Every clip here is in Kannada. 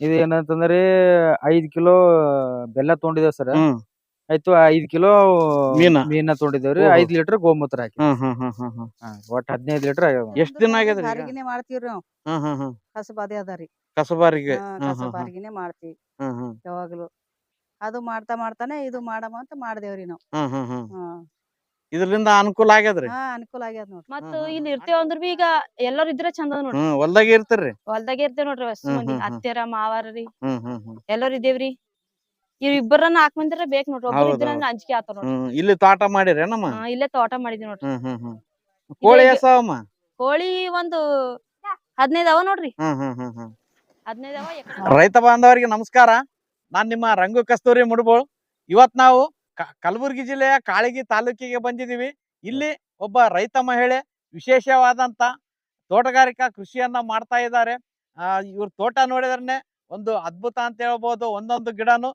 ಇದು ಏನಂತಂದ್ರಿ ಐದ್ ಕಿಲೋ ಬೆಲ್ಲ ತೊಗೊಂಡಿದೇವ್ ಸರ್. ಹ್ಮ್. ಆಯ್ತು ಐದ್ ಕಿಲೋ ಮೀನ? ಮೀನ ತೊಗೊಂಡಿದೇವ್ರಿ ಓಹೋ. ಐದ್ ಲೀಟರ್ ಗೋಮೂತ್ರ ಹಾಕಿ. ಹ್ಮ್ ಹ್ಮ್ ಹ್ಮ್ ಹ್ಮ್ ಹ್ಮ್. ಹಾ, ಒಟ್ಟ ಹದಿನೈದ್ ಲೀಟರ್ ಆಗ್ಯಾವ. ಎಷ್ಟ್ ದಿನ ಆಗ್ಯದ್ರಿ ಈಗ? ಮಾಡ್ತೀವ್ರಿ ನಾವು. ಹ್ಮ್ ಹ್ಮ್ ಹ್ಮ್. ಕಸಬಾದೆ ಅದಾರಿ ಕಸಬಾರಿಗೆ? ಹಾ, ಹ್ಮ್ ಹ್ಮ್ ಹ್ಮ್. ಕಸಬಾರಿಗೆನೆ ಮಾಡ್ತೀವಿ. ಹ್ಮ್ ಹ್ಮ್. ಯಾವಾಗ್ಲೂ. ಅದು ಮಾಡ್ತಾ ಮಾಡ್ತಾನೆ ಇದು ಮಾಡಮ ಅಂತ ಮಾಡ್ದೇವ್ರಿ ನಾವು. ಹ್ಮ್ ಹ್ಮ್ ಹ್ಮ್. ಹಾ. ಇದರಿಂದ ಅನುಕೂಲ ಆಗ್ಯದ್ರಿ. ಹಾ ಅನುಕೂಲ ಆಗ್ಯದ ನೋಡ್ರಿ. ಮತ್ತ ಇಲ್ಲಿ. ಇರ್ತೇವ ಅಂದ್ರ ಬಿ ಈಗ ಎಲ್ಲಾರು ಇದ್ರೆ ಚಂದ ನೋಡ್ರಿ. ಹ್ಮ್ ಹೊಲ್ದಾಗ ಇರ್ತಾರ್ರಿ. ಹೊಲ್ದಾಗ ಇರ್ತೇವ್ ನೋಡ್ರಿ ವಸ್ತು ಮಂದಿ ಹ್ಮ್ ಹ್ಮ್. ಅತ್ತೆರ ಮಾವಾರ್ರಿ ಹ್ಮ್ ಹ್ಮ್ ಹ್ಮ್. ಎಲ್ಲಾರು ಇದೇವ್ರಿ ಇವ್ ಇಬ್ಬರ ನಾಲ್ಕ್ ಮಂದಿರ ಬೇಕ್ ನೋಡ್ರಿ. ಹೌದ್ ಇದ್ರ ಹೌದ್. ಅಂಜಿಕೆ ಆತ ನೋಡ್ರಿ. ಹ್ಮ್ ಇಲ್ಲಿ ತೋಟ ಮಾಡಿರೇನಮ್ಮ ಹಾ, ಇಲ್ಲೇ ತೋಟ ಮಾಡಿದ್ವಿ ನೋಡ್ರಿ. ಹ್ಮ್ ಹ್ಮ್ ಹ್ಮ್. ಕೋಳಿ ಎಸಾವಮ್ಮ ಕೋಳಿ ಒಂದು ಹದಿನೈದ್ ಅವ ನೋಡ್ರಿ. ಹ್ಮ್ ಹ್ಮ್ ಹ್ಮ್ ಹ್ಮ್. ಹದಿನೈದ್ ಅವ ಎಕಡೆ ರೈತ ಬಾಂಧವರಿಗೆ ನಮಸ್ಕಾರ. ನಾನ್ ನಿಮ್ಮ ರಂಗು ಕಸ್ತೂರಿ ಮುಡ್ಬೋಳ್ ಇವತ್ ನಾವು ಕಲಬುರಗಿ ಜಿಲ್ಲೆಯ ಕಾಳಗಿ ತಾಲೂಕಿಗೆ ಬಂದಿದೀವಿ ಇಲ್ಲಿ ಒಬ್ಬ ರೈತ ಮಹಿಳೆ ವಿಶೇಷವಾದಂತ ತೋಟಗಾರಿಕಾ ಕೃಷಿಯನ್ನ ಮಾಡ್ತಾ ಇದ್ದಾರೆ. ಇವ್ರ ತೋಟ ನೋಡಿದ್ರೆ ಒಂದು ಅದ್ಭುತ ಅಂತ ಹೇಳ್ಬೋದು. ಒಂದೊಂದು ಗಿಡನು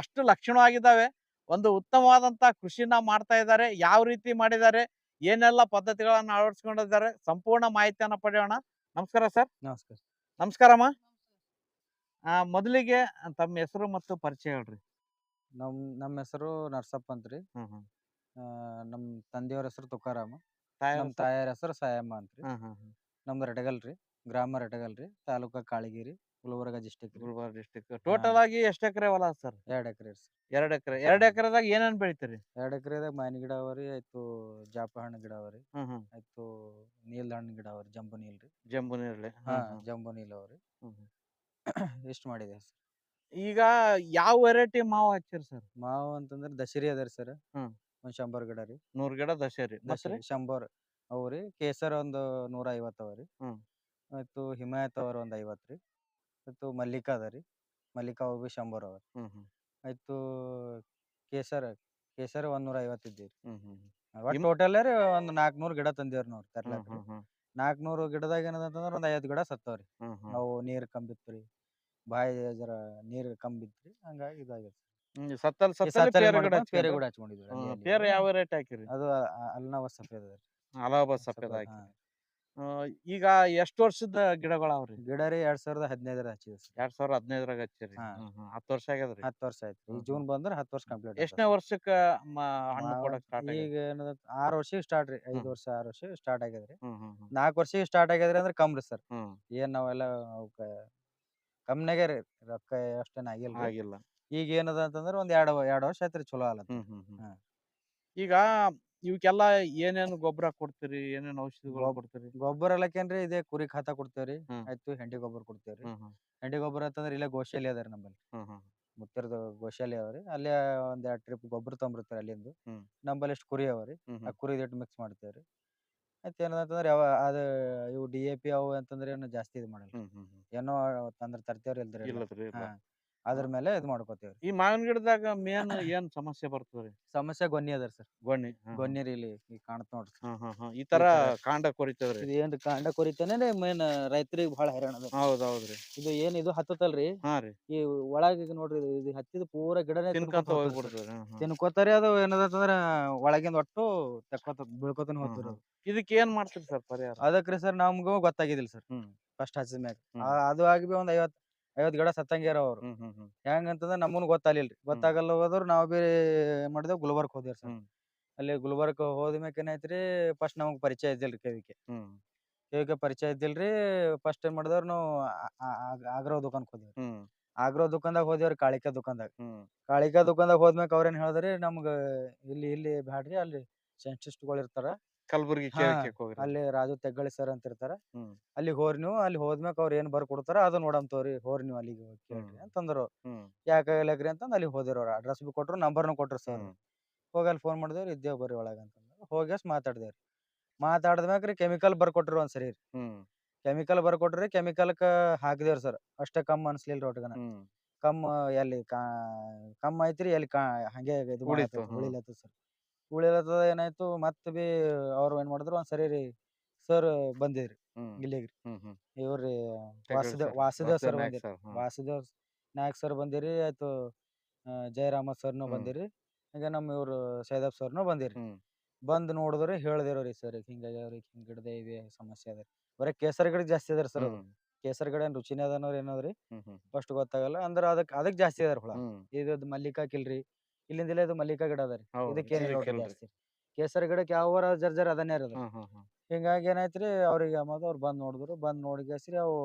ಅಷ್ಟು ಲಕ್ಷಣವಾಗಿದ್ದಾವೆ. ಒಂದು ಉತ್ತಮವಾದಂತ ಕೃಷಿನ ಮಾಡ್ತಾ ಇದ್ದಾರೆ. ಯಾವ ರೀತಿ ಮಾಡಿದ್ದಾರೆ ಏನೆಲ್ಲ ಪದ್ಧತಿಗಳನ್ನ ಅಳವಡಿಸ್ಕೊಂಡಿದ್ದಾರೆ ಸಂಪೂರ್ಣ ಮಾಹಿತಿಯನ್ನ ಪಡೆಯೋಣ. ನಮಸ್ಕಾರ ಸರ್. ನಮಸ್ಕಾರ. ನಮಸ್ಕಾರಮ್ಮ. ಮೊದಲಿಗೆ ತಮ್ಮ ಹೆಸರು ಮತ್ತು ಪರಿಚಯ ಹೇಳ್ರಿ. ನಮ್ ನಮ್ಮ ಹೆಸರು ನರ್ಸಪ್ಪ ಅಂತ್ರಿ. ಹ್ಮ್ ಹ್ಮ್. ಆ, ನಮ್ ತಂದೆಯವ್ರ ಹೆಸರು ತುಕಾರಾಮ. ತಾಯಿ ನಮ್ ಹೆಸರು? ತಾಯಾರ ಹೆಸರು ಸಾಯಮ್ಮ ಅಂತ್ರಿ. ಹ್ಮ್ ಹ್ಮ್ ಹ್ಮ್. ನಮ್ದು ರೆಟಗಲ್ ರೀ ಗ್ರಾಮ ರೆಡಗಲ್ ರೀ ತಾಲೂಕ ಕಾಳಗಿರಿ ಗುಲ್ಬರ್ಗ ಡಿಸ್ಟಿಕ್ ರೀ. ಗುಲ್ಬರ್ಗ ಡಿಸ್ಟಿಕ್ ಟೋಟಲ್ ಆಗಿ ಎಷ್ಟ್ ಎಕರೆ ಹೊಲ ಸರ್? ಎರಡ್ ಎಕರೆ ರೀ ಎರಡ್ ಎಕರೆ. ಎರಡ್ ಎಕರೆದಾಗ ಏನೇನ್ ಬೆಳಿತೀರಿ? ಎರಡ್ ಎಕರೆದಾಗ ಮಾವಿನ ಗಿಡ ಅವರಿ ಆಯ್ತು ಜಾಪ ಹಣ್ಣು ಗಿಡ ಅವರಿ ಹ್ಮ್ ಹ್ಮ್. ಆಯ್ತು ನೀಲ್ ಹಣ್ಣು ಗಿಡ ಅವರಿ ಜಂಬು ನೀಲ್ ರೀ. ಜಂಬು ನೀರ್ಲಿ. ಹಾ ಹ್ಮ್. ಹ್ಮ್. ಜಂಬು ನೀಲ್ ಅವರಿ ಹ್ಮ್ ಹ್ಮ್. ಇಷ್ಟು ಮಾಡಿದೆ ಸರ್? ಈಗ ಯಾವ ವೆರೈಟಿ ಮಾವು ಹಚ್ಚಿರಿ ಸರ್? ಮಾವು ಅಂತಂದ್ರೆ ದಶರಿ ಅದಾರಿ ಸರ್. ಹ್ಮ್. ಒಂದ್ ಶಂಬರ್ ಗಿಡ ರೀ. ನೂರ್ ಗಿಡ ದಶರಿ ದಶರಿ ಶಂಬರ್ ಅವ್ರಿ ರೀ. ಕೇಸರ್ ಒಂದು ನೂರ ಐವತ್ ಅವ್ರಿ ರೀ. ಹ್ಮ್. ಆಯ್ತು ಹಿಮಾಯತ್ ಅವ್ರ ಒಂದ್ ಐವತ್ ರೀ. ಮತ್ತು ಮಲ್ಲಿಕಾ ಅದ ರೀ. ಮಲ್ಲಿಕಾ ಅವು ಬಿ ಶಂಬರ್ ಅವ ಹ್ಮ್ ಹ್ಮ್. ಆಯ್ತು ಕೇಸರ್ ಕೇಸರ್ ಒಂದ್ ನೂರ ಐವತ್ ಹ್ಮ್ ಹ್ಮ್ ಇಮ್- ಟೋಟಲ್ ರೀ ಒಂದ್ ನಾಲ್ಕುನೂರು ಗಿಡ ತಂದೇವ್ರಿ ನಾವು ಹ್ಮ್ ತರ್ಲಾಕ ಹ್ಮ್ ಹ್ಮ್. ನಾಲ್ಕುನೂರು ಗಿಡದಾಗ ಏನದಂತಂದ್ರ ಒಂದ್ ಐವತ್ ಗಿಡ ಸತ್ತವ್ರಿ ಹ್ಮ್ ಹ್ಮ್. ಅವು ನೀರ್ ಕಂಬಿತ್ತು ರೀ. ಬಾಯಿ ಜರ ನೀರ್ ಹಂಗಾಗಿ ಹ್ಮ್ ಸತ್ತಲ್ ಈ ಸತ್ತಲ್ಲಿ ಸತ್ತಲ್ಲಿ ಪೇರು ಗಿಡ ಮಾಡ್ಕೊಂಡ್ ಪೇರೆ ಗಿಡ ಹಚ್ಕೊಂಡಿದ್ವಿ ಅಲ್ಲಿ ಅಲ್ಲಿ ಪೇರು ಯಾವ ರೇಟ್ ಹಾಕಿರಿ? ಅದು ಅಲ್ನಾವ ಸಫೇದ್ ಅದ ರೀ ಅಲಹಾಬಾದ್ ಸಫೇದ್ ಸಫೇದ್, ಹಾಕಿ. ಹಾ. ಈಗ ಎಷ್ಟ್ ವರ್ಷದ ಗಿಡಗಳ ಗಿಡ ರೀ ಎರಡ್ ಸಾವಿರದ ಹದಿನೈದರ ಹಚ್ಚಿದ್ವಿ ಸರ್. ಎರಡ್ ಸಾವಿರದ ಹದಿನೈದರಾಗ ಹಚ್ಚಿರಿ. ಹಾ. ಹತ್ತು ವರ್ಷ ಆಗ್ಯದ್ರಿ ಹತ್ತು ವರ್ಷ ಆಯ್ತು ಈ ಹ್ಮ್ ಜೂನ್ ಬಂದ್ರೆ ಹತ್ತು ವರ್ಷ ಕಂಪ್ಲೀಟ್ ಎಷ್ಟನೇ ವರ್ಷಕ್ಕ ಮ- ಹಣ್ಣು ಕೊಡಕ್ ಸ್ಟಾರ್ಟ್ ಈಗ ಏನದ ಆರು ವರ್ಷಕ್ಕೆ ಸ್ಟಾರ್ಟ್ ರೀ. ಐದು ಹ್ಮ್. ವರ್ಷ ಆರು ವರ್ಷ ಸ್ಟಾರ್ಟ್ ಆಗ್ಯದ್ರಿ ನಾಲ್ಕು ವರ್ಷಕ್ಕೆ ಸ್ಟಾರ್ಟ್ ಆಗ್ಯದ್ರಿ ಅಂದ್ರೆ ಕಮ್ರಿ ಸರ್. ಹ್ಮ್. ಏನ್ ನಾವೆಲ್ಲ ಅವಕ್ಕ ಕಮ್ನಾಗೆ ರೀ ರೊಕ್ಕ ಅಷ್ಟೇನ ಆಗಿಲ್ಲ ಆಗಿಲ್ಲ. ಈಗ ಏನದ ಅಂತಂದ್ರೆ ಒಂದ್ ಎರಡು ಎರಡ್ ವರ್ಷ ಆಯ್ತ್ರಿ ಚಲೋ ಅಲ್ಲ ಹ್ಮ್ ಹ್ಮ್ ಹ್ಮ್. ಹಾ. ಈಗ ಇವಕ್ಕೆಲ್ಲ ಏನೇನ್ ಗೊಬ್ಬರ ಕೊಡ್ತೀರಿ ಏನೇನ್ ಔಷಧಿಗಳು ಕೊಡ್ತೀರಿ? ಗೊಬ್ಬರ ಎಲ್ಲಕ್ಕೇನ್ರಿ ಇದೇ ಕುರಿ ಖಾತ ಕೊಡ್ತೇವ್ರಿ ಹ್ಮ್. ಆಯ್ತು ಹೆಂಡಿ ಗೊಬ್ಬರ ಕೊಡ್ತೇವ್ರಿ ಹ್ಮ್ ಹ್ಮ್. ಹೆಂಡಿ ಗೊಬ್ಬರ ಅಂತಂದ್ರೆ ಇಲ್ಲೇ ಗೋಶಾಲೆ ಅದಾರ ನಮ್ಮಲ್ಲಿ ಮುತ್ತರದ ಹ್ಮ್ ಮುತ್ತಿರದ ಗೋಶಾಲೆ ಅವರಿ ಅಲ್ಲೇ ಒಂದ್ ಎರಡ್ ಟ್ರಿಪ್ ಗೊಬ್ಬರ ತೊಗೊಂಬರ್ತಾರೆ ಅಲ್ಲಿಂದ. ಹ್ಮ್. ನಮ್ಮಲ್ಲಿ ಎಷ್ಟು ಕುರಿ ಅವ್ರಿ ಹ್ಮ್ ಆ ಹ್ಮ್. ಕುರಿ ಇಟ್ಟು ಮಿಕ್ಸ್ ಮಾಡ್ತೇವ್ರಿ ಆಯ್ತು ಏನದಂತಂದ್ರೆ ಯಾವ ಅದ ಇವು ಡಿ ಎ ಪಿ ಅವು ಅಂತಂದ್ರೆ ಏನು ಜಾಸ್ತಿ ಇದು ಮಾಡಲ್ಲ. ಹ್ಮ್ ಹ್ಮ್ ಹ್ಮ್. ಏನೋ ತಂದ್ರ ತರ್ತೇವ್ರಿ ಇಲ್ದ್ರಿ ಇಲ್ಲ. ಇಲ್ಲದ್ರಿ ಇಲ್ಲ ಹಾ. ಅದ್ರ ಮೇಲೆ ಇದು ಮಾಡ್ಕೋತೇವ್ರಿ ಈ ಮಾವಿನ ಗಿಡದಾಗ ಮೇನ್ ಏನ್ ಸಮಸ್ಯೆ ಬರ್ತದ್ರಿ ಸಮಸ್ಯೆ ಗೊನ್ನಿ ಅದ ಸರ್. ಗೊನ್ನಿ ಗೊನ್ನಿರಿ ಇಲ್ಲಿ ಈಗ ಕಾಣತ್ ನೋಡ್ರಿ ಈ ತರ. ಕಾಂಡ ಕೊರಿತದ್ರಿ ಇದು ಏನ್ ಕಾಂಡ ಕೊರಿತಾನೆ ಮೇನ್ ರೈತರಿಗೆ ಬಹಳ ಹೈರಾಣ ಅದ ಹೌದ್ ಹೌದ್ರಿ ಇದು ಏನ್ ಇದು ಹತ್ತತಲ್ರಿ ಹಾ ರೀ ಈ ಒಳಗ ಈಗ ನೋಡ್ರಿ ಇದು- ಇದು ಹತ್ತಿದ ಪೂರ ಗಿಡನೇ ತಿನ್ಕಂತ. ಹೋಗ್ಬಿಡ್ತದ್ರಿ ಹ್ಮ್. ತಿನ್ಕೋತಾರೆ ಅದು ಒಳಗಿಂದ ಒಟ್ಟು ತಕ್ಕೋತ ಬೀಳ್ಕೊತಾನೆ ಹೋಗ್ತಾರ ಹೋಗ್ತಿರ ಹ್ಮ್. ಇದಕ್ಕೆ ಏನ್ ಮಾಡ್ತೀರಿ ಸರ್ ಪರಿಹಾರ ಅದಕ್ರಿ ಸರ್ ನಮ್ಗೂ ಗೊತ್ತಾಗಿದಿಲ್ಲ ಸರ್ ಹ್ಮ್. ಫಸ್ಟ್ ಹಚ್ಚಿದ ಮ್ಯಾಗ ಹ್ಮ್. ಅದು ಆಗಿ ಬಿ ಒಂದ್ ಐವತ್ ಐವತ್ ಗಿಡ ಸತ್ತಂಗ್ಯಾರ ಅವ್ರು. ಹೆಂಗಂತಂದ್ರ ನಮಗೂ ಗೊತ್ತಾಗ್ಲಿಲ್ರಿ. ಗೊತ್ತಾಗಲ್ಲ ಹೋದ್ರು ನಾವ್ ಬಿ ಏನ್ ಮಾಡಿದೇವ್ ಗುಲ್ಬರ್ಗ್ ಹೋದೇವ್ ಸರ್. ಅಲ್ಲಿ ಗುಲ್ಬರ್ಗ್ ಹೋದ ಮ್ಯಾಕ ಏನಾಯ್ತ್ರಿ ಫಸ್ಟ್ ನಮಗ್ ಪರಿಚಯ ಇದ್ದಿಲ್ರಿ ಕೆವಿಕೆ ಕೆವಿಕೆ ಪರಿಚಯ ಇದ್ದಿಲ್ರಿ ಫಸ್ಟ್ ಏನ್ ಮಾಡಿದವ್ರ ನಾವು ಆಗ್ರೋ ದುಕಾನ್ಕ್ ಹೋದ್ವಿ. ಆಗ್ರೋ ದುಕಾನ್ದಾಗ ಹೋದೇವ್ರಿ ಕಾಳಿಕಾ ದುಕಾನ್ದಾಗ. ಕಾಳಿಕಾ ದುಕಾನ್ದಾಗ ಹೋದ್ಮ್ಯಾಕ ಅವ್ರ ಏನ್ ಹೇಳಿದ್ರಿ ನಮ್ಗ ಇಲ್ಲಿ ಇಲ್ಲಿ ಬ್ಯಾಡ್ರಿ ಅಲ್ಲಿ ಸೈಂಟಿಸ್ಟ್ಗಳು ಇರ್ತಾರ. ಕಲ್ಬುರ್ಗಿ ಹಾ, ಕೇಳಕ್ಕೆ ಹೋಗ್ರಿ ಅಲ್ಲಿ ರಾಜು ತೆಗ್ಗಳಿ ಸರ್ ಅಂತ ಇರ್ತಾರ ಹ್ಮ್. ಅಲ್ಲಿ ಹೋರಿ ನೀವು ಅಲ್ಲಿ ಹೋದ್ಮ್ಯಾಕ ಅವ್ರ ಏನ್ ಬರ್ ಕೊಡ್ತಾರ ಅದು ನೋಡಮ್ ತೋರಿ ಹೋರಿ ನೀವು ಅಲ್ಲಿಗೆ ಹೋಗಿ ಕೇಳ್ರಿ. ಅಂತಂದ್ರು. ಹ್ಮ್. ಅಂತಂದ್ ಅಲ್ಲಿ ಹೋದಿರ ಅವ್ರ. ಅಡ್ರೆಸ್ ಬಿ ಕೊಟ್ರು ನಂಬರ್ನು ಕೊಟ್ರು ಸರ್ ಹ್ಮ್. ಹೋಗಿ ಅಲ್ಲಿ ಫೋನ್ ಮಾಡಿದೇವ್ರಿ ಇದ್ದೇವ್ ಬರ್ರಿ ಒಳಗ ಅಂತಂದ್ರು. ಹೋಗಿ ಮಾತಾಡ್ದೇವ್ರಿ. ಮಾತಾಡ್ದ್ಮ್ಯಾಕ್ರಿ ಕೆಮಿಕಲ್ ಬರ್ಕೊಟ್ರಿ ಒಂದ್ ಸರಿ ಹ್ಮ್. ಕೆಮಿಕಲ್ ಬರ್ಕೊಟ್ರಿ ಕೆಮಿಕಲ್ಕ ಹಾಕಿದೇವ್ರಿ ಸರ್ ಅಷ್ಟೇ ಕಮ್ ಅನ್ಸ್ಲಿಲ್ಲ ಒಟ್ಗನ. ಹ್ಮ್. ಕಮ್ ಎಲ್ಲಿ ಕಾ ಕಮ್ ಐತ್ರಿ ಎಲ್ಲಿ ಕಾ ಹಂಗೆ ಇದು ಉಳೀತು, ಹ್ಮ್. ಉಳಿಲತ್ತದ ಸರ್ ಉಳಿಲತ್ತದ ಏನಾಯ್ತು ಮತ್ತೆ ಬಿ ಅವ್ರು ಏನ್ ಮಾಡಿದ್ರು ಒಂದ್ ಸರಿ ರೀ ಸರ್ ಬಂದಿದ್ರಿ ಇಲ್ಲಿಗ್ರಿ. ಇವ್ರಿ ವಾಸುದೇವ್ ವಾಸುದೇವ್ ಸರ್ ಬಂದಿರಿ. ವಾಸುದೇವ್ ನಾಯಕ್ ಸರ್ ಬಂದಿರಿ ಆಯ್ತು ಜಯರಾಮ ಸರ್ನು. ಬಂದಿರಿ ಈಗ ನಮ್ಮ ಇವ್ರು ಸೈದಾಬ್ ಸರ್ನು ಬಂದಿರಿ. ಬಂದ್ ನೋಡಿದ್ರಿ ಹೇಳ್ದಿರೋರಿ ಸರ್ ಹಿಂಗಾಗ್ಯಾವ್ರಿ ಹಿಂಗ್ ಗಿಡದ ಇವೆ ಸಮಸ್ಯೆ ಅದ ಬರೀ ಕೇಸರಿ ಗಿಡ ಜಾಸ್ತಿ ಅದಾರಿ ಸರ್ ಕೇಸರಿ ಗಿಡ ಏನ್ ರುಚಿನೇ ಅದಾನವ್ರ ಏನದ್ರಿ ಫಸ್ಟ್ ಗೊತ್ತಾಗಲ್ಲ ಅಂದ್ರ ಅದಕ್ ಅದಕ್ ಜಾಸ್ತಿ ಅದಾರ ಹುಳ. ಇದ್ ಇದು ಮಲ್ಲಿಕಾ ಕಿಲ್ರಿ ಇಲ್ಲಿಂದಲೇ ಇದು ಮಲ್ಲಿಕಾ ಗಿಡ ಅದ ರೀ. ಹೌದು, ಇದಕ್ಕೇನಿಲ್ಲ ಇದಕ್ಕೆ ನೋಡ್ರಿ ಇಲ್ರಿ. ಜಾಸ್ತಿ. ಕೇಸರಿ ಗಿಡಕ್ಕೆ ಯಾವರ ಜರ್ಜರ್ ಜರ್ ಅದನ್ನೇ ಹ್ಮ್ ಹ್ಮ್ ಹಿಂಗಾಗಿ ಏನಾಯ್ತ್ರಿ ಅವ್ರಿಗೆ ಅಮ್ಮದು ಅವ್ರು ಬಂದ್ ನೋಡಿದ್ರು. ಬಂದ್ ನೋಡಿಗೆಸ್ರಿ ಅವು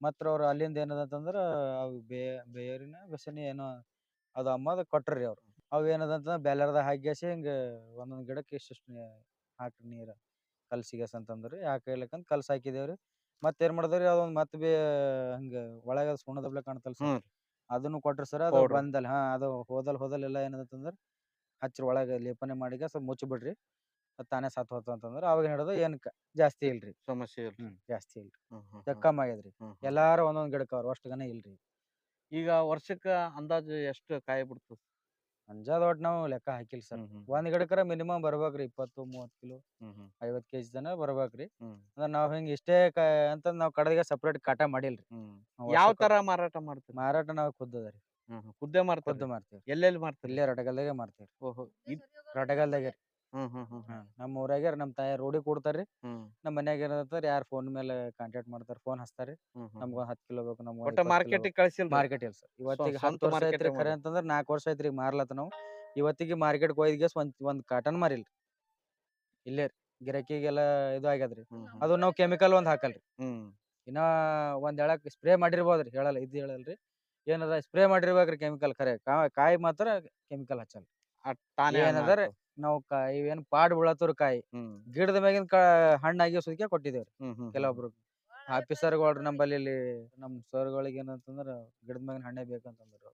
ಮತ್ತ ಅವ್ರ ಅಲ್ಲಿಂದ ಏನದ ಅಂತಂದ್ರ ಅವು ಬೇ ಬೇರಿನ ಬೆಸನಿ ಏನೋ ಅದು ಅಮ್ಮದ ಕೊಟ್ರಿ ಅವ್ರು. ಅವ್ ಏನದ ಅಂತಂದ್ರ ಬ್ಯಾಲರ್ದಾಗ ಹಾಕ್ಯಾಸಿ ಹಿಂಗ ಒಂದೊಂದ್ ಗಿಡಕ್ಕೆ ಇಷ್ಟಿಷ್ಟು ಹಾಕ್ರಿ ನೀರ ಕಲ್ಸಿಗೆಸ್ ಅಂತಂದ್ರಿ ಯಾಕೆ ಇಲ್ಲಕಂತ ಕಲ್ಸ್ ಹಾಕಿದೇವ್ರಿ. ಮತ್ತೆ ಏನ್ ಮಾಡಿದ್ರಿ ಅದೊಂದ್ ಮತ್ತೆ ಬೇ ಹಿಂಗ ಒಳಗ ಸುಣ್ಣದಬ್ಲೆ ಕಾಣ್ತಲ್ಲ ಹ್ಮ್ ಸರ್ ಅದನ್ನು ಕೊಟ್ರ ಸರ್ ಅದು Powder. ಬಂದಲ್ ಹಾ ಅದು ಹೋದಲ್ ಹೋದಲ್ ಎಲ್ಲ ಏನಂತಂದ್ರ ಹಚ್ಚ್ರಿ ಒಳಗೆ ಲೇಪನೆ ಮಾಡಿಗ ಸ್ವಲ್ಪ ಮುಚ್ಚಿ ಬಿಡ್ರಿ ಅದ್ ತಾನೇ ಸತ್ ಹೋತ ಅಂತಂದ್ರ ಅವಾಗ ಹಿಡಿದು ಏನಕ್ಕ ಜಾಸ್ತಿ ಇಲ್ರಿ ಸಮಸ್ಯೆ ಇಲ್ಲ ಹ್ಮ್ ಜಾಸ್ತಿ ಇಲ್ರಿ ಹ್ಮ್ ಹ್ಮ್ ಜಗ್ ಹ್ಮ್. ಕಮ್ಮಿ ಆಗ್ಯದ್ರಿ ಹ್ಮ್ ಹ್ಮ್. ಎಲ್ಲಾರು ಒಂದೊಂದ್ ಗಿಡಕ್ಕ ಅವ್ರು ಅಷ್ಟು ಗನ ಇಲ್ರಿ ಈಗ ವರ್ಷಕ್ಕ ಅಂದಾಜು ಎಷ್ಟು ಕಾಯಿ ಬಿಡ್ತದ ಅಂಜಾದ ಒಟ್ ನಾವು ಲೆಕ್ಕ ಹಾಕಿಲ್ಲ ಸರ್. ಒಂದ್ ಗಿಡಕ್ಕರ ಮಿನಿಮಮ್ ಬರ್ಬೇಕ್ರಿ ಇಪ್ಪತ್ತು ಮೂವತ್ ಕಿಲೋ ಐವತ್ ಕೆಜಿ ತನ ಬರ್ಬೇಕ್ರಿ. ಅಂದ್ರೆ ಅಂದ್ರ ನಾವ್ ಹಿಂಗ ಇಷ್ಟೇ ಕ ಅಂತ ನಾವ್ ಕಡದಿಗೆ ಸಪ್ರೇಟ್ ಕಾಟ ಮಾಡಿಲ್ರಿ. ಯಾವ ತರ ಮಾರಾಟ ಮಾಡ್ತೀವಿ ಮಾರಾಟ ನಾವ್ ಖುದ್ದದ್ರಿ. ಹ್ಮ್ ಹ್ಮ್. ಖುದ್ದೆ ಮಾರ್ತೀವಿ. ಎಲ್ಲೆಲ್ಲಿ ಮಾರ್ತೀವಿ ಇಲ್ಲೇ ರಟಗಲ್ದಾಗೆ ಮಾರ್ತೀವಿ ರಟಗಲ್ದಾಗೆ ಹ್ಮ್ ಹ್ಮ್ ಹ್ಮ್ ಹ್ಮ್. ನಮ್ಮ ಊರಾಗ್ಯಾರ ನಮ್ಮ ತಾಯಿ ರೋಡಿಗೆ ಕೊಡ್ತಾರ್ರಿ. ಹ್ಮ್. ನಮ್ಮ ಮನ್ಯಾಗ ಏನಂತಾರ ಯಾರು ಫೋನ್ ಮೇಲೆ ಕಾಂಟ್ಯಾಕ್ಟ್ ಮಾಡ್ತಾರ ಫೋನ್ ಹಚ್ತಾರಿ ಹ್ಮ್ ಹ್ಮ್ ನಮ್ಗ ಹತ್ತು ಕಿಲೋ ಬೇಕು ನಮ್ಗ ಒಟ್ಟ ಮಾರ್ಕೆಟಿಗೆ ಕಳ್ಸಿಲ್ಲ ಮಾರ್ಕೆಟ್ ಇಲ್ಲ ಸರ್. ಇವತ್ತಿಗೆ ಸ್ವಂತ ಹತ್ತು ವರ್ಷ market ಐತ್ರಿ ಖರೆ. ಅಂತಂದ್ರ ನಾಲ್ಕು ವರ್ಷ ಐತ್ರಿ ಮಾರ್ಲತ್ತ ನಾವು. ಇವತ್ತಿಗೆ ಮಾರ್ಕೆಟ್ ಹೋಯ್ದಿಗೆ ಒಂದ್ ಒಂದ್ ಕಾಟನ್ ಮಾರಿಲ್ರಿ. ಇಲ್ಲೇರಿ ಗಿರಾಕಿಗೆಲ್ಲ ಇದು ಆಗ್ಯದ್ರಿ. ಹ್ಮ್ ಹ್ಮ್. ಅದು ನಾವು ಕೆಮಿಕಲ್ ಒಂದ್ ಹಾಕಲ್ರಿ. ಹ್ಮ್. ಇನ್ನ ಒಂದ್ ಎಳಕ್ ಸ್ಪ್ರೇ ಮಾಡಿರ್ಬೋದ್ರಿ. ಹೇಳಲ್ಲ ಇದು ಹೇಳಲ್ರಿ. ಏನದ ಸ್ಪ್ರೇ ಮಾಡಿರ್ಬೇಕ್ರಿ ಕೆಮಿಕಲ್ ಖರೆ. ಕಾ- ಕಾಯಿ ಮಾತ್ರ ಕೆಮಿಕಲ್ ಹಚ್ಚಲ್ಲ ಅದ್ ತಾನೇ ಹಣ್ಣ್ ಏನದರ ಆಗ್ತದ. ನಾವು ಇವೇನ್ ಪಾಡ್ ಬೀಳತ್ತವ್ರ ಕಾಯಿ ಹ್ಮ್. ಗಿಡದ ಮ್ಯಾಗಿನ ಕಾ ಹಣ್ಣಾಗಿ ಸುದ್ಕೆ ಕೊಟ್ಟಿದ್ದೇವ್ರಿ ಹ್ಮ್ ಹ್ಮ್. ಕೆಲವೊಬ್ರು ಆಫೀಸರ್ಗಳು ನಂಬಲ್ಲಿ ಇಲ್ಲಿ ನಮ್ಮ ಸರ್ಗಳಿಗೆ ಏನಂತಂದ್ರ ಗಿಡದ ಮ್ಯಾಗಿನ ಹಣ್ಣೆ ಬೇಕಂತಂದ್ರು.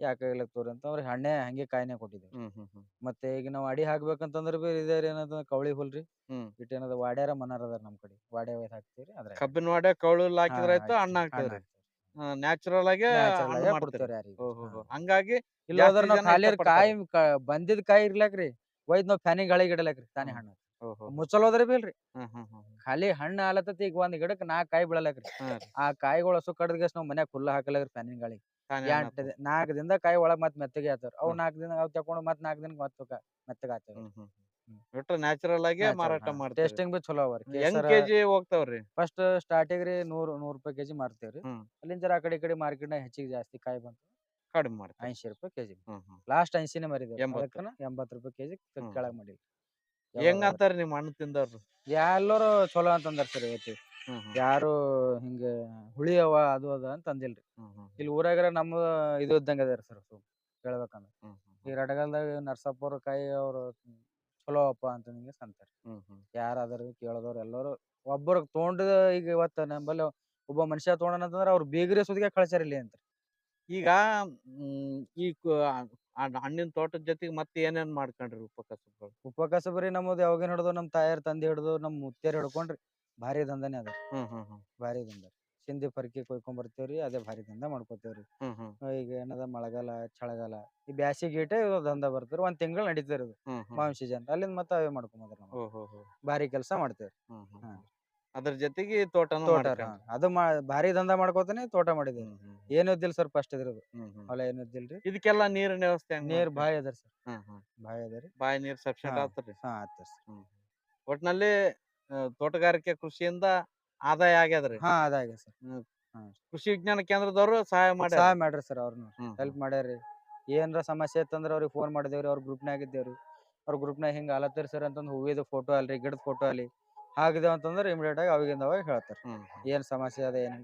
ಯಾಕೆ ತೋರಿ ಅಂತ ಅವ್ರಿಗೆ ಹಣ್ಣೆ ಹಂಗೆ ಕಾಯಿನೇ ಕೊಟ್ಟಿದ್ದೇವೆ ಹ್ಮ್ ಹ್ಮ್ ಹ್ಮ್. ಮತ್ತೆ ಈಗ ನಾವು ಅಡಿ ಹಾಕ್ಬೇಕಂತಂದ್ರ ಬಿ ಇದೇ ಏನದ ಕವಳಿ ಹುಲ್ರಿ. ಹ್ಮ್. ಇಟ್ ಏನದ ವಾಡ್ಯಾರ ಮನಾರ ಅದಾರ ನಮ್ ಕಡೆ. ವಾಡ್ಯ ಒಯ್ದ್ ಹಾಕ್ತಿವ್ರಿ ಅದ್ರ ಕಬ್ಬಿನ ವಾಡೆ ಕೌಳು ಹಾಕಿದ್ರ ಆಯ್ತು ಹಣ್ಣು ಹಾಕ್ತದ್ರಿ ನ್ಯಾಚುರಲ್ ಆಗಿ. ಕೊಡ್ತೇವ್ರಿ ಯಾರಿಗೆ ಹಂಗಾಗಿ ಇಲ್ಲ ಜಾಸ್ತಿ ಹೋದ್ರ ನಾವು ಜನ ಖಾಲಿ ಇಷ್ಟಪಡ್ತಾರೆ. ಕಾಯಿ ಕ- ಬಂದಿದ್ ಕಾಯಿ ಇರ್ಲಾಕ್ರಿ ಒಯ್ದ್ ನಾವ್ ಫ್ಯಾನಿ ಗಾಳಿಗೆ ಇಡಲಾಕ್ರಿ ತಾನೇ ಹ್ಮ್. ಹಣ್ಣು ಓಹೋ ಮುಚ್ಚಲ್ ಹೋದ್ರಿ ಬಿಲ್ರಿ ಹ್ಮ್ ಹ್ಮ್ ಹ್ಮ್ ಖಾಲಿ ಹಣ್ಣು ಆಲತತಿ ಈಗ ಒಂದ್ ಗಿಡಕ್ ನಾಲ್ಕ್ ಕಾಯಿ ಬೀಳಲಾಕ್ರಿ ಹಾ ರೀ. ಆ ಕಾಯಿಗಳು ಹಸು ಕಡ್ದಗೆಸ್ ನಾವ್ ಮನ್ಯಾಗ ಫುಲ್ ಹಾಕಲಾಗ್ರಿ ಫ್ಯಾನಿನ ಗಾಳಿ ತಾನೇ ಹಣ್ಣ್ ಎಂಟ್ ಆಗ್ತದ. ದಿ- ನಾಲ್ಕ್ ದಿನದ ಕಾಯಿ ಒಳಗ್ ಮತ್ ಮೆತ್ತಗೆ ಆತಾರ ಅವ್ ಹ್ಮ್. ನಾಲ್ಕ್ ದಿನ ಅವ್ ತಕೊಂಡ್ ಮತ್ ನಾಲ್ಕ್ ದಿನ ಮತ್ತ ಮೆತ್ತಗ ಆತಾವ ಹ್ಮ್ ಹ್ಮ್ ಹ್ಮ್. ಒಟ್ಟು ನ್ಯಾಚುರಲ್ ಆಗಿ ಮಾರಾಟ ಮಾಡ್ತೀರಿ ಟೇಸ್ಟಿಂಗ್ ಬಿ ಚಲೋ ಅವರಿ ಹೆಂಗ್ ಕೆಜಿ ಹೋಗ್ತಾವ್ರಿ. ಫಸ್ಟ್ ಸ್ಟಾರ್ಟಿಂಗ್ ರೀ ನೂರ್ ನೂರ್ ರೂಪಾಯಿ ಕೆಜಿ ಮಾರ್ತೇವ್ರಿ ಹ್ಮ್. ಅಲ್ಲಿಂದ ಜರ ಆ ಕಡೆ ಈ ಕಡೆ ಮಾರ್ಕೆಟ್ ನಾಗ ಹೆಚ್ಚಿಗೆ ಜಾಸ್ತಿ ಕಾಯಿ ಬಂತು. ಕಡಿಮೆ ಮಾಡಿ ಐಂಶಿ ರೂಪಾಯಿ ಕೆಜಿ ಹ್ಮ್ ಹ್ಮ್. ಲಾಸ್ಟ್ ಐಂಶಿನೇ ಮರಿದೇವ್ರಿ. ಎಂಬತ್ತು. ಅದಕ್ಕನ ರೂಪಾಯಿ ಕೆಜಿ ಹ್ಮ್. ಕೆಳಗ್ ಮಾಡಿಲ್ಲ ಹೆಂಗ್ ಅಂತಾರ ನಿಮ್ ಹಣ್ಣು ತಿಂದವ್ರು? ಎಲ್ಲರೂ ಚಲೋ ಅಂತಂದಾರ ಸರ್ ಇವತ್ತಿ ಹ್ಮ್ ಹ್ಮ್. ಯಾರು ಹಿಂಗ ಹುಳಿ ಅವ ಅದು ಅದ ಅಂತ ಅಂದಿಲ್ರಿ. ಹ್ಮ್ ಹ್ಮ್ ಇಲ್ಲಿ ಊರಾಗರ ನಮ್ಮ ಇದು ಇದ್ದಂಗ ಅದಾರ ಸರ್ ಹೇಳ್ಬೇಕಂದ್ರ. ಹ್ಮ್ ಹ್ಮ್ ಈ ರಟಗಲ್ದಾಗ ನರ್ಸಾಪುರ ಕಾಯಿ ಅವ್ರು ಚಲೋ ಅಪ್ಪ ಅಂತ ನಿಂಗೆ ಅಂತಾರೆ ಯಾರಾದರೂ ಕೇಳದವ್ರು ಎಲ್ಲರೂ ಒಬ್ಬರು ತೊಗೊಂಡ ಈಗ ಇವತ್ತ ನಂಬಲ್ಲಿ ಒಬ್ಬ ಮನುಷ್ಯ ತೊಗೊಂಡನಂತಂದ್ರ ಅವ್ರು ಬೇಗರೆ ಸುದಿಗೆ ಕಳ್ಸಾರಿಲ್ಲ ಇಲ್ಲಿ ಅಂತ ಈಗ ಮ್, ಈ ಕು- ಆ ಹಣ್ಣಿನ ತೋಟದ ಜೊತೆಗೆ ಮತ್ತೆ ಏನೇನ್ ಮಾಡ್ಕೊಂಡ್ರಿ ಉಪಕಸಬುಗಳು? ಉಪಕಸಬರಿ ನಮ್ಮದು ಯಾವಾಗಿನ ಹಿಡಿದು ನಮ್ಮ ತಾಯರ ತಂದೆ ಹಿಡಿದು ನಮ್ಮ ಮುತ್ತೆರ್ ಹಿಡ್ಕೊಂಡ್ರಿ. ಭಾರಿ ದಂಧನೆ ಅದ. ಹ್ಮ್ ಹ್ಮ್ ಹ್ಮ್. ಭಾರಿ ದಂಧ. ಸಿಂಧಿ ಪರ್ಕಿ ಕೊಯ್ಕೊಂಡ್ ಬರ್ತೇವ್ರಿ ಅದೇ ಭಾರಿ ದಂಧಾ ಮಾಡ್ಕೋತೇವ್ರಿ. ಹ್ಮ್ ಹ್ಮ್. ಈಗ ಏನದ ಮಳೆಗಾಲ ಚಳಿಗಾಲ ಈ ಬ್ಯಾಸಿಗೆ ಗೀಟೆ ದಂಧ ಬರ್ತೀರಿ ಒಂದ್ ತಿಂಗಳು ನಡೀತಿರಿ ಇದು ಹ್ಮ್ ಹ್ಮ್. ಮಾವಿನ ಸೀಸನ್ ಅಲ್ಲಿಂದ ಮತ್ತೆ ಅವೇ ಮಾಡ್ಕೊಂಬದ್ರ ನಾವು ಹೋ ಭಾರಿ ಕೆಲಸ ಮಾಡ್ತೇವ್ರಿ. ಹ್ಮ್ ಹ್ಮ್ ಹಾ. ಹ್ಮ್. ಅದ್ರ ಜೊತೆಗೆ ತೋಟನು ತೋಟ ಮಾಡ್ಕೊಂಡ್ರಿ. ಅದು ಮಾ ಭಾರಿ ದಂಧ ಮಾಡ್ಕೋತಾನೆ ತೋಟ ಮಾಡಿದೇನಿ ಹ್ಮ್ ಹ್ಮ್ ಏನು ಇದ್ದಿಲ್ಲ ಸರ್ ಫಸ್ಟ್ ಇದ್ರದ್ದು ಹ್ಮ್ ಹ್ಮ್. ಹೊಲ ಏನು ಇದ್ದಿಲ್ರಿ. ಇದಕ್ಕೆಲ್ಲ ನೀರಿನ ವ್ಯವಸ್ಥೆ ಹೆಂಗ್ ನೀರ್ ಮಾಡ್ತೀರಿ? ಬಾಯಿ ಅದ ಸರ್. ಹ್ಮ್ ಹ್ಮ್. ಬಾಯಿ ಅದ ರೀ. ಬಾಯಿ ನೀರ್ ಸಫಿಶಿಯಂಟ್ ಹಾ. ಆಗ್ತದ್ರಿ ಹಾ ಆತ ಸರ್. ಒಟ್ನಲ್ಲಿ ಆ, ತೋಟಗಾರಿಕೆ ಕೃಷಿಯಿಂದ ಆದಾಯ ಆಗ್ಯದ್ರಿ. ಹಾ ಅದಾಗ್ಯ ಸರ್. ಕೃಷಿ ವಿಜ್ಞಾನ ಕೇಂದ್ರದವರು ಸಹಾಯ ಮಾಡಿ ಸಹಾಯ ಮಾಡ್ರಿ ಸರ್ ಅವ್ರನ್ನ ಹೆಲ್ಪ್ ಮಾಡ್ಯಾರಿ ಏನ್ರ ಸಮಸ್ಯೆ ಇತ್ತಂದ್ರ ಅವ್ರಿಗೆ ಫೋನ್ ಮಾಡಿದೇವ್ರಿ ಅವ್ರ ಗ್ರೂಪ್ನಾಗ ಇದ್ದೇವ್ರಿ. ಅವ್ರ ಗ್ರೂಪ್ನಾಗ ಹಿಂಗ ಆಲತ್ತೀರಿ ಸರ್ ಅಂತಂದ್ ಹೂವಿದ ಫೋಟೋ ಅಲ್ರಿ ಗಿಡದ ಫೋಟೋ ಅಲ್ಲಿ. ಹಾಕಿದೇವ್ ಅಂತಂದ್ರೆ ಇಮಿಡಿಯೇಟ್ ಆಗಿ ಅವಾಗಿಂದ ಅವಾಗ ಹೇಳ್ತಾರೆ. ಏನ್ ಸಮಸ್ಯೆ ಅದ ಏನ್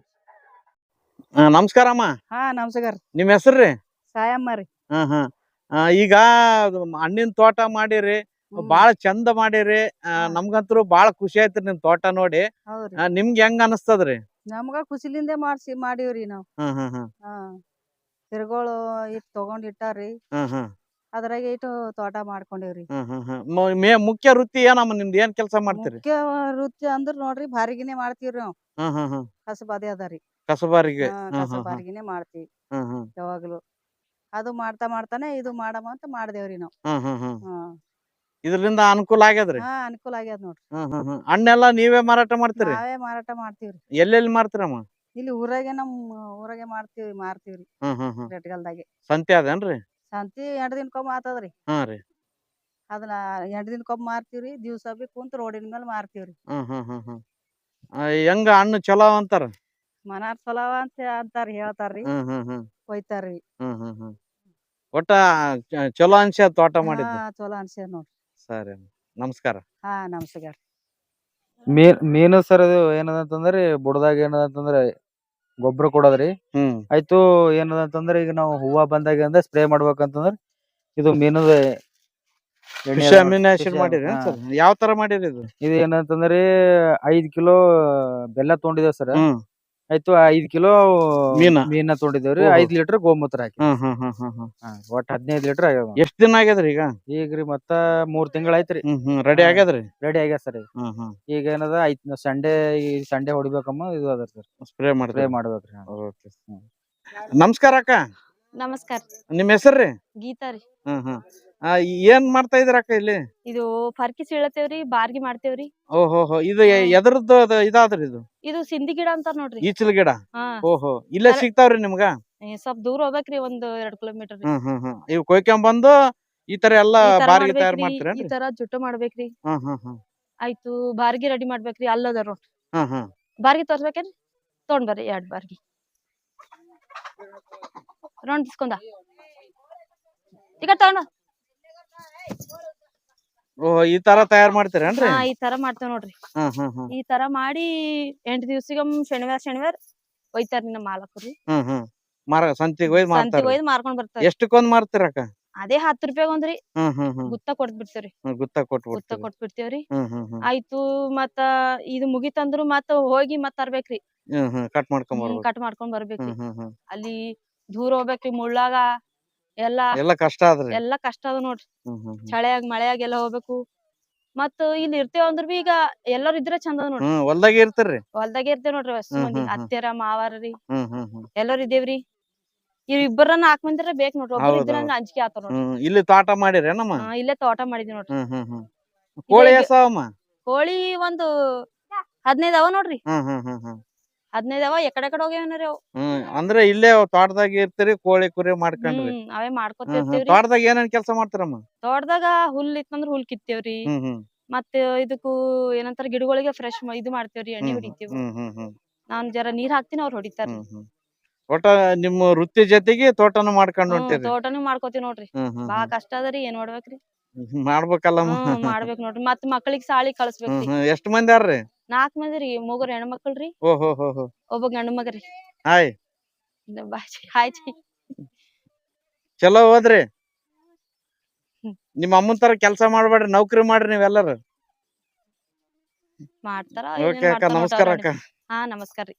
ನಮಸ್ಕಾರಮ್ಮ ಹಾ ನಮಸ್ಕಾರ ನಿಮ್ ಹೆಸರ್ರಿ? ಸಾಯಮ್ಮ ರೀ. ಹಾ ಹಾ ಆ, ಈಗ ಅದು ಹಣ್ಣಿನ ತೋಟ ಮಾಡಿರಿ. ಬಾಳ ಚಂದ ಮಾಡಿರಿ. ನಮ್ಗಂತೂ ಬಾಳ ಖುಷಿ ಆಯ್ತ್ರಿ ನಿಮ್ ತೋಟ ನೋಡಿ. ನಿಮ್ಗೆ ಹೆಂಗ್ ಅನಸ್ತದ್ರಿ? ನಮ್ಗ ಖುಷಿಲಿಂದೆ ಮಾಡ್ಸಿ ಮಾಡಿವ್ರಿ ನಾವ್. ತಿರ್ಗೋಳು ಇಟ್ ತಗೊಂಡ್ ಇಟ್ಟಾರ್ರಿ. ಅದ್ರಾಗ ಇಟ್ಟು ತೋಟ ಮಾಡ್ಕೊಂಡಿವ್ರಿ. ಮೇ- ಮುಖ್ಯ ವೃತ್ತಿ ಏನಮ್ಮ ನಿಮ್ದು? ಏನ್ ಕೆಲಸ ಮಾಡ್ತೀರಿ? ಮುಖ್ಯ ವೃತ್ತಿ ಅಂದ್ರ ನೋಡ್ರಿ ಬಾರಿಗಿನೇ ಮಾಡ್ತೀವ್ರಿ ನಾವ್. ಕಸಬಾದೆ ಅದರಿ ಕಸಬಾರಿಗೆ. ಕಸಬಾರಿಗಿನೇ ಮಾಡ್ತೀವಿ. ಯಾವಾಗ್ಲೂ. ಅದು ಮಾಡ್ತಾ ಮಾಡ್ತಾನೆ ಇದು ಮಾಡಮ ಅಂತ ಮಾಡ್ದೇವ್ರಿ ನಾವ್. ಇದರಿಂದ ಅನುಕೂಲ ಆಗ್ಯದ್ರಿ? ಹಾ ಅನುಕೂಲ ಆಗ್ಯದ ನೋಡ್ರಿ. ಹ್ಮ್ ಹ್ಮ್ ಹ್ಮ್. ಹಣ್ಣೆಲ್ಲ ನೀವೇ ಮಾರಾಟ ಮಾಡ್ತೀರಿ? ನಾವೇ ಮಾರಾಟ ಮಾಡ್ತೀವ್ರಿ. ಎಲ್ಲೆಲ್ಲಿ ಮಾರ್ತೀರಮ್ಮ? ಇಲ್ಲಿ ಊರಾಗೆ ನಮ್ ಊರಾಗೆ ಮಾಡ್ತೀವಿ ಮಾರ್ತೀವ್ರಿ ಹ್ಮ್ ಹ್ಮ್ ಹ್ಮ್. ರೆಟ್ಗಲ್ದಾಗೆ ಸಂತೆ ಅದೇನ್ರಿ? ಸಂತಿ ದಿನ ದಿನಕ್ಕೊಮ್ಮೆ ಆತದ್ರಿ ಹಾ ರೀ. ಅದನ್ನ ಎಂಟ್ ದಿನಕ್ಕೊಮ್ಮೆ ಮಾರ್ತೀವ್ರಿ ದಿವ್ಸ ಬಿ ಕುಂತ ರೋಡಿನ ಮೇಲೆ ಮಾರ್ತೀವ್ರಿ. ಹ್ಮ್ ಹ್ಮ್ ಹ್ಮ್ ಹ್ಮ್. ಆ, ಹೆಂಗ ಹಣ್ಣು ಚಲೋ ಅಂತಾರ? ಮನಾರ್ ಚಲೋ ಅಂತ ಅಂತಾರ ಹೇಳ್ತಾರ್ರಿ. ಹ್ಮ್ ಹ್ಮ್ ಹ್ಮ್. ಹ್ಮ್ ಹ್ಮ್ ಹ್ಮ್. ಒಟ್ಟ ಚ- ಚಲೋ ತೋಟ ಮಾಡಿದ್ದು? ಹಾ ಚಲೋ ಅನ್ಸ್ಯಾರ ನೋಡ್ರಿ. ಸರಿ ನಮಸ್ಕಾರ. ಹಾ ನಮಸ್ಕಾರ. ಮೀನ್ ಮೀನು ಸರ್ ಅದು ಏನದಂತಂದ್ರಿ ಬುಡದಾಗ ಏನದಂತಂದ್ರೆ ಗೊಬ್ಬರ ಕೊಡೋದ್ರಿ. ಹ್ಮ್. ಆಯ್ತು ಏನದಂತಂದ್ರೆ ಈಗ ನಾವು ಹೂವ ಬಂದಾಗ ಅಂದ್ರೆ ಸ್ಪ್ರೇ ಮಾಡ್ಬೇಕಂತಂದ್ರೆ ಇದು ಮೀನದ ಎಣ್ಣೆ ಅದ ನೋಡ್ರಿ, ಅಮಿನೇಷನ್ fish ಮಾಡಿರಿ ಹಾ. ಸರ್? ಯಾವ ತರ ಮಾಡಿರಿ ಇದು? ಇದು ಏನಂತಂದ್ರೆ ಐದ್ ಕಿಲೋ ಬೆಲ್ಲ ತಗೊಂಡಿದ್ದೇವೆ ಸರ್. ಹ್ಮ್. ಆಯ್ತು ಐದ್ ಕಿಲೋ ಮೀನ. ಮೀನ ತೊಗೊಂಡಿದೇವ್ರಿ ಓಹೋ. ಐದ್ ಲೀಟರ್ ಗೋಮೂತ್ರ ಹಾಕಿ. ಹಾ, ಒಟ್ಟ ಹದಿನೈದ್ ಲೀಟರ್ ಆಗ್ಯಾವ. ಎಷ್ಟ್ ದಿನ ಆಗ್ಯದ್ರಿ ಈಗ? ಈಗ್ರಿ ಮತ್ತ ಮೂರ್ ತಿಂಗಳ ಆಯ್ತ್ರಿ. ಹ್ಮ್ ಹ್ಮ್ ರೆಡಿ. ಆಗ್ಯದ್ರಿ? ರೆಡಿ ಆಗ್ಯಾದ ಸರ್ ಈಗ. ಹ್ಮ್ ಹ್ಮ್. ಈಗ ಏನದ ಐತ್ ಸಂಡೇ ಈ ಸಂಡೇ ಹೊಡಿಬೇಕಮ್ಮ ಇದು ಅದ ಸರ್. ಸ್ಪ್ರೇ ಸ್ಪ್ರೇ ಮಾಡ್ಬೇಕ್ರಿ ಹಾ. ನಮಸ್ಕಾರ ಅಕ್ಕ. ನಮಸ್ಕಾರ. ನಿಮ್ ಹೆಸರ್ರಿ? ಗೀತಾ ರೀ. ಹ್ಮ್ ಹ್ಮ್. ಆ, ಏನ್ ಮಾಡ್ತಾ ಇದ್ರ ಅಕ್ಕ ಇಲ್ಲಿ? ಇದು ಫರ್ಕಿ ಸೀಳತೇವ್ರಿ ಬಾರ್ಗಿ ಮಾಡ್ತೇವ್ರಿ. ಓಹೋ ಇದು ಎ- ಹಾ. ಎದ್ರದ್ದು ಅದು ಇದಾದ್ರಿ ಇದು? ಇದು ಸಿಂಧಿ ಗಿಡ ಅಂತಾರ ನೋಡ್ರಿ. ಈಚಲ್ ಗಿಡ? ಹಾ. ಓಹೋ ಇಲ್ಲೇ ಸಿಗ್ತಾವ್ರಿ ನಿಮ್ಗ? ಏ, ಸ್ವಲ್ಪ ದೂರ ಹೋಗ್ಬೇಕ್ರಿ ಒಂದ್ ಎರಡ್ ಕಿಲೋಮೀಟರ್ ಹ್ಮ್ ಹ್ಮ್ ಹ್ಮ್. ಇವ್ ಕೊಯ್ಕೊಂಬಂದು ಈ ತರ ಎಲ್ಲಾ ಬಾರಿಗೆ ತಯಾರು ಈ ಮಾಡ್ತೀರೇನ್ರಿ ತರ ಜುಟ್ಟು ಮಾಡ್ಬೇಕ್ರಿ. ಹ್ಮ್ ಹ್ಮ್ ಹ್ಮ್. ಆಯ್ತು ಬಾರ್ಗಿ ರೆಡಿ ಮಾಡ್ಬೇಕ್ರಿ ಅಲ್ಲದ ನೋಡ್ರಿ. ಹ್ಮ್ ಹ್ಮ್. ಬಾರ್ಗಿ ತೋರ್ಸ್ಬೇಕೇನ್ರಿ? ತಗೊಂಡ್ ಬರ್ರಿ ಎರಡ್ ಬಾರ್ಗಿ. ರೌಂಡ್ ಇಸ್ಕೊಂದ ಈಗ ತಗೊಂಡ. ಓಹೋ ಈ ತರ ತಯಾರ್ ಮಾಡ್ತೀರೇನ್ರಿ? ಹಾ ಈ ತರ ಮಾಡ್ತೇವ್ ನೋಡ್ರಿ. ಹ್ಮ್ ಹ್ಮ್ ಹ್ಮ್ ಈ ತರ ಮಾಡಿ ಎಂಟ್ ದಿವ್ಸಿಗೊಮ್ಮೆ ಶನಿವಾರ ಶನಿವಾರ ಒಯ್ತಾರ್ರಿ ನಮ್ಮ ಮಾಲಕರು. ಹ್ಮ್ ಹ್ಮ್. ಮಾರ ಸಂತಿಗೆ ಒಯ್ದು ಸಂತಿಗ್ ಮಾರ್ತಾರ ಒಯ್ದು ಮಾರ್ಕೊಂಡ್ ಬರ್ತಾರ ಎಷ್ಟಕ್ಕೊಂದ್ ಮಾರ್ತೀರಕ್ಕ? ಅದೇ ಹತ್ತ್ ರೂಪಾಯಿ ಒಂದ್ರಿ. ಹ್ಮ್ ಹ್ಮ್ ಹ್ಮ್. ಗುತ್ತ ಕೊಟ್ಬಿಡ್ತೇವ್ರಿ ಹ್ಮ್, ಗುತ್ತ ಗುತ್ತ ಕೊಟ್ಬಿಡ್ತೀರಿ ಕೊಟ್ ಬಿಡ್ತೇವ್ರಿ. ಹ್ಮ್ ಹ್ಮ್ ಹ್ಮ್. ಆಯ್ತು ಮತ್ತ ಇದು ಮುಗಿತಂದ್ರು ಮತ್ತ ಹೋಗಿ ಮತ್ತ ತರ್ಬೇಕ್ರಿ. ಹ್ಮ್ ಹ್ಮ್. ಕಟ್ ಮಾಡ್ಕೊಂಡ್ ಬರ್ಬೇಕು. ಕಟ್ ಮಾಡ್ಕೊಂಡ್ ಬರ್ಬೇಕ್ರಿ. ಹ್ಮ್ ಹ್ಮ್ ಹ್ಮ್. ಅಲ್ಲಿ ದೂರ ಹೋಗ್ಬೇಕ್ರಿ ಮುಳ್ಳಾಗ. ಎಲ್ಲಾ ಎಲ್ಲ ಕಷ್ಟ ಆದ್ರಿ. ಎಲ್ಲಾ ಕಷ್ಟ ಅದ ನೋಡ್ರಿ. ಚಳಿಯಾಗ ಮಳೆಯಾಗ ಎಲ್ಲ ಹೋಗ್ಬೇಕು. ಮತ್ತ ಇಲ್ಲಿ ಇರ್ತೇವ ಅಂದ್ರ ಬಿ ಈಗ ಎಲ್ಲಾರು ಇದ್ರ ಚಂದ ಅದ ನೋಡ್ರಿ. ಹೊಲ್ದಾಗ ಹೊಲ್ದಾಗೆ ಇರ್ತೀರಿ ಹೊಲ್ದಾಗೆ ಇರ್ತೇವ್ ನೋಡ್ರಿ ಮಂದಿ. ಅತ್ತೆರ ಮಾವಾರ್ರಿ ಎಲ್ಲಾರು ಇದೇವ್ರಿ ಇವ್ ಇಬ್ಬರನ್ನ ನಾಲ್ಕ್ ಮಂದಿರ ಬೇಕ್ ನೋಡ್ರಿ. ಹೌದ್ ಇದ್ರ. ಅಂಜಿಕೆ ಆತ ನೋಡ್ರಿ. ಇಲ್ಲಿ ತೋಟ ಮಾಡಿರ ನಮ್ಮ ಇಲ್ಲೇ ತೋಟ ಮಾಡಿದ್ವಿ ನೋಡ್ರಿ. ಕೋಳಿ ಕೋಳಿ ಒಂದು ಹದಿನೈದ್ ಅವ ನೋಡ್ರಿ. ಹ್ಮ್ ಅವ ಹ್ಮ್ ಹ್ಮ್ ಹದಿನೈದ್ ಅವ ಎಕಡೆ ಕಡೆ ಹೋಗ್ಯಾವನ್ರಿ ಅವ್. ಹ್ಮ್ ಅಂದ್ರೆ ಇಲ್ಲೇ ತೋಟದಾಗ ಇರ್ತೀರಿ ಕೋಳಿ ಕುರಿ ಮಾಡ್ಕೊಂಡ್ರಿ. ಹ್ಮ್ ಅವೇ ಮಾಡ್ಕೊತಿರ್ತೇವ್ರಿ. ತೋಟದಾಗ ಏನೇನ್ ಕೆಲಸ ಮಾಡ್ತಾರಮ್ಮ? ತೋಟದಾಗ ಹುಲ್ ಇತ್ತಂದ್ರ ಹುಲ್ ಕಿತ್ತೇವ್ರಿ. ಹ್ಮ್ ಹ್ಮ್. ಮತ್ತ ಇದಕ್ಕೂ ಏನಂತಾರ ಗಿಡಗಳಿಗೆ ಫ್ರೆಶ್ ಇದು ಮಾಡ್ತೇವ್ರಿ ಎಣ್ಣೆ ಹ್ಮ್ ಹೊಡಿತೇವ್. ಹ್ಮ್ ಹ್ಮ್ ಹ್ಮ್. ನಾನ್ ಜರ ನೀರ್ ಹಾಕ್ತೀನಿ ಅವ್ರ ಹೊಡಿತಾರ. ಹ್ಮ್ ಹ್ಮ್. ಒಟ್ಟ ನಿಮ್ಮ ವೃತ್ತಿ ಜೊತೆಗೆ ತೋಟನು ಮಾಡ್ಕೊಂಡು ಹೊಂಟಿರಿ. ತೋಟನು ಮಾಡ್ಕೋತೀವಿ ನೋಡ್ರಿ. ಹ್ಮ್ ಹ್ಮ್ ಬಾಳ ಕಷ್ಟ ಅದರಿ ಏನ್ ಮಾಡ್ಬೇಕ್ರಿ? ಹ್ಮ್ ಮಾಡ್ಬೇಕಲ್ಲಮ್ಮ. ಹ್ಮ್ ಮಾಡ್ಬೇಕ್ ನೋಡ್ರಿ. ಮತ್ ಮಕ್ಳಿಗ್ ಸಾಲಿ ಹ್ಮ್ ಕಳ್ಸ್ಬೇಕ್ರಿ ಹ್ಮ್ ಎಷ್ಟ್ ಮಂದಿ ಆರ್ರಿ ನಾಲ್ಕ್ ಮಂದಿ ರೀ ಮೂಗರ್ ಹೆಣ್ಮಕ್ಳ್ರಿ. ರೀ ಹೋ ಹೋ ಹೋ ಒಬ್ಬ ಗಂಡು ಮಗರಿ. ಹಾಯ್. ಹಾಯ್ ಚಿ. ಚಲೋ ಹೋದ್ರಿ. ನಿಮ್ಮ ಅಮ್ಮನ್ ತರ ಕೆಲಸ ಮಾಡ್ಬೇಡ್ರಿ ನೌಕರಿ ಮಾಡ್ರಿ ನೀವೆಲ್ಲರೂ. ಮಾಡ್ತಾರ ಓಕೆ ಅಕ್ಕ ನಮಸ್ಕಾರ ಅಕ್ಕ. ಹಾ ನಮಸ್ಕಾರ ರೀ.